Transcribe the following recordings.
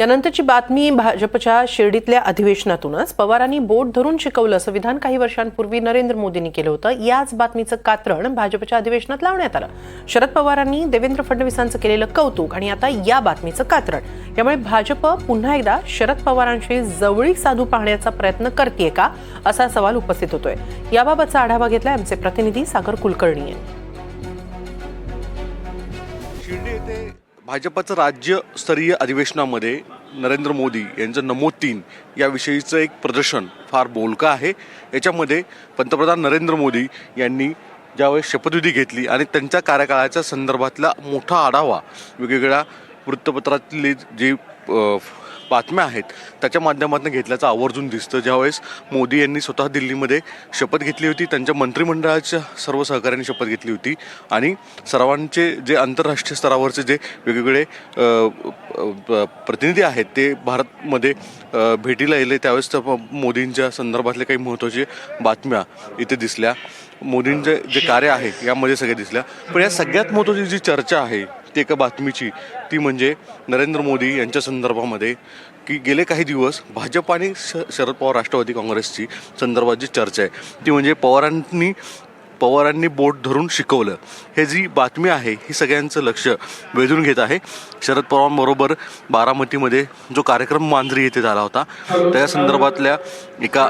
यानंतरची बातमी भाजपच्या शिर्डीतल्या अधिवेशनातूनच. पवारांनी बोट धरून शिकवलं असं विधान काही वर्षांपूर्वी नरेंद्र मोदींनी केलं होतं. याच बातमीचं कात्रण भाजपच्या अधिवेशनात लावण्यात आलं. शरद पवारांनी देवेंद्र फडणवीसांचं केलेलं कौतुक आणि आता या बातमीचं कात्रण. यामुळे भाजप पुन्हा एकदा शरद पवारांशी जवळीक साधू पाहण्याचा प्रयत्न करते का असा सवाल उपस्थित होतोय. याबाबतचा आढावा घेतला आमचे प्रतिनिधी सागर कुलकर्णी यांनी. शिर्डी भाजपचं राज्यस्तरीय अधिवेशनामध्ये नरेंद्र मोदी यांचं नमो तीन याविषयीचं एक प्रदर्शन फार बोलकं आहे. याच्यामध्ये पंतप्रधान नरेंद्र मोदी यांनी ज्यावेळेस शपथविधी घेतली आणि त्यांच्या कार्यकाळाच्या संदर्भातला मोठा आढावा वेगवेगळ्या वृत्तपत्रातले जे बातम्या आहेत त्याच्या माध्यमातून घेतल्याचं आवर्जून दिसतं. ज्यावेळेस मोदी यांनी स्वतः दिल्लीमध्ये शपथ घेतली होती त्यांच्या मंत्रिमंडळाच्या सर्व सहकाऱ्यांनी शपथ घेतली होती. आणि सर्वांचे जे आंतरराष्ट्रीय स्तरावरचे जे वेगवेगळे प्रतिनिधी आहेत ते भारतमध्ये भेटीला येले त्यावेळेस मोदींच्या संदर्भातल्या काही महत्त्वाचे बातम्या इथे दिसल्या. मोदींचे जे कार्य आहे यामध्ये सगळे दिसल्या. पण या सगळ्यात महत्त्वाची जी चर्चा आहे माहिती एका बातमीची. ती म्हणजे नरेंद्र मोदी यांच्या संदर्भामध्ये की गेले काही दिवस भाजप आणि श शरद पवार राष्ट्रवादी काँग्रेसची संदर्भात जी चर्चा आहे ती म्हणजे पवारांनी पवारांनी बोट धरून शिकवलं. हे जी बातमी आहे ही सगळ्यांचं लक्ष वेधून घेत आहे. शरद पवारांबरोबर बारामतीमध्ये जो कार्यक्रम मांजरी येथे झाला होता त्या संदर्भातल्या एका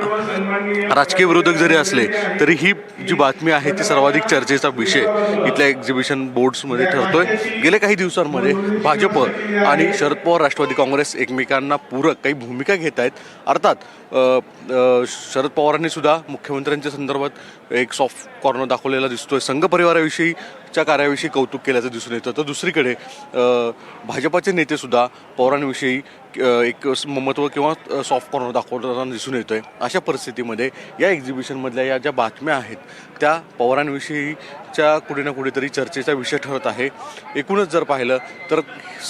राजकीय विरोधक जरी असले तरी ही जी बातमी आहे ती सर्वाधिक चर्चेचा विषय इथल्या एक्झिबिशन बोर्ड्समध्ये ठरतोय. गेल्या काही दिवसांमध्ये भाजप आणि शरद पवार राष्ट्रवादी काँग्रेस एकमेकांना पूरक काही भूमिका घेत आहेत. अर्थात शरद पवारांनी सुद्धा मुख्यमंत्र्यांच्या संदर्भात एक सॉफ्ट कॉर्नर दाखवलेला दिसतोय. संघ परिवाराविषयीच्या कार्याविषयी कौतुक केल्याचं दिसून येतं. तर दुसरीकडे भाजपाचे नेते सुद्धा पवारांविषयी एक ममत्व किंवा सॉफ्ट कॉर्नर दाखवताना दिसून येतोय. अशा परिस्थितीमध्ये या एक्झिबिशनमधल्या या ज्या बातम्या आहेत त्या पवारांविषयीच्या कुठे ना कुठेतरी चर्चेचा विषय ठरत आहे. एकूणच जर पाहिलं तर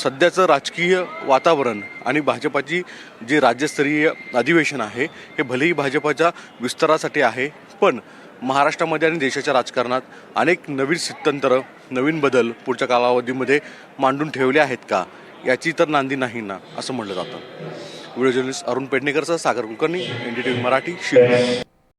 सध्याचं राजकीय वातावरण आणि भाजपाची जे राज्यस्तरीय अधिवेशन आहे हे भलेही भाजपाच्या विस्तारासाठी आहे पण महाराष्ट्रामध्ये आणि देशाच्या राजकारणात अनेक नवीन स्थित्यंतरं नवीन बदल पुढच्या कालावधीमध्ये मांडून ठेवले आहेत का? याची तर नांदी नाही ना असं म्हटलं जातं. Video journalist Arun पेडणेकरचा Sagar Kulkarni N D T V Marathi Shirdi